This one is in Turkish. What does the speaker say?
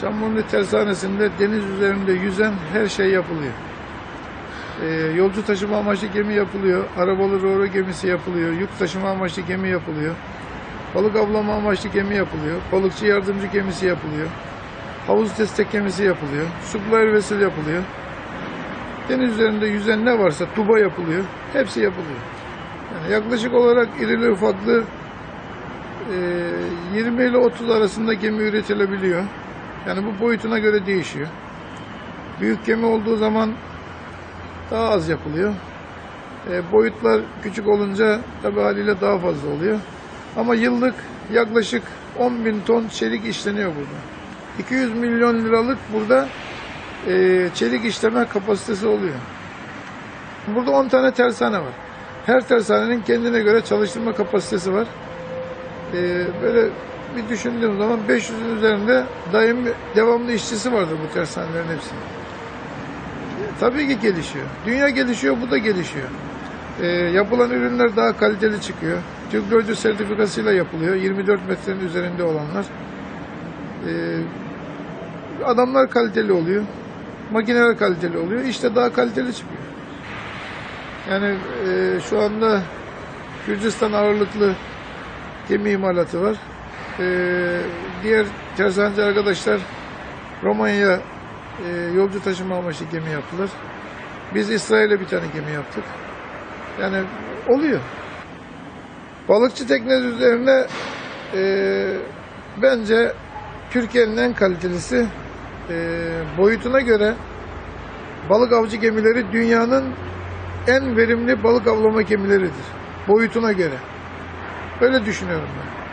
Çamlıurnu Tersanesi'nde deniz üzerinde yüzen her şey yapılıyor. Ee, yolcu taşıma amaçlı gemi yapılıyor, arabalı roro gemisi yapılıyor, yük taşıma amaçlı gemi yapılıyor, balık avlama amaçlı gemi yapılıyor, balıkçı yardımcı gemisi yapılıyor, havuz destek gemisi yapılıyor, supply vessel yapılıyor. Deniz üzerinde yüzen ne varsa tuba yapılıyor, hepsi yapılıyor. Yani yaklaşık olarak irili ufaklı e, 20 ile 30 arasında gemi üretilebiliyor. Yani bu boyutuna göre değişiyor. Büyük gemi olduğu zaman daha az yapılıyor. E, boyutlar küçük olunca tabi haliyle daha fazla oluyor. Ama yıllık yaklaşık 10 bin ton çelik işleniyor burada. 200 milyon liralık burada e, çelik işleme kapasitesi oluyor. Burada 10 tane tersane var. Her tersanenin kendine göre çalıştırma kapasitesi var. Ee, böyle bir düşündüğüm zaman 500'ün üzerinde daim devamlı işçisi vardır bu tersanelerin hepsinin. Tabii ki gelişiyor. Dünya gelişiyor, bu da gelişiyor. Ee, yapılan ürünler daha kaliteli çıkıyor. Türk Gölcü sertifikasıyla yapılıyor. 24 metrenin üzerinde olanlar. Ee, adamlar kaliteli oluyor. Makineler kaliteli oluyor. İşte daha kaliteli çıkıyor. Yani e, şu anda Gürcistan ağırlıklı gemi imalatı var. E, diğer tersaneci arkadaşlar Romanya e, yolcu taşıma amaçlı gemi yaptılar. Biz İsrail'e bir tane gemi yaptık. Yani oluyor. Balıkçı teknesi üzerine e, bence Türkiye'nin en kalitelisi e, boyutuna göre balık avcı gemileri dünyanın en verimli balık avlama gemileridir. Boyutuna göre. Öyle düşünüyorum ben.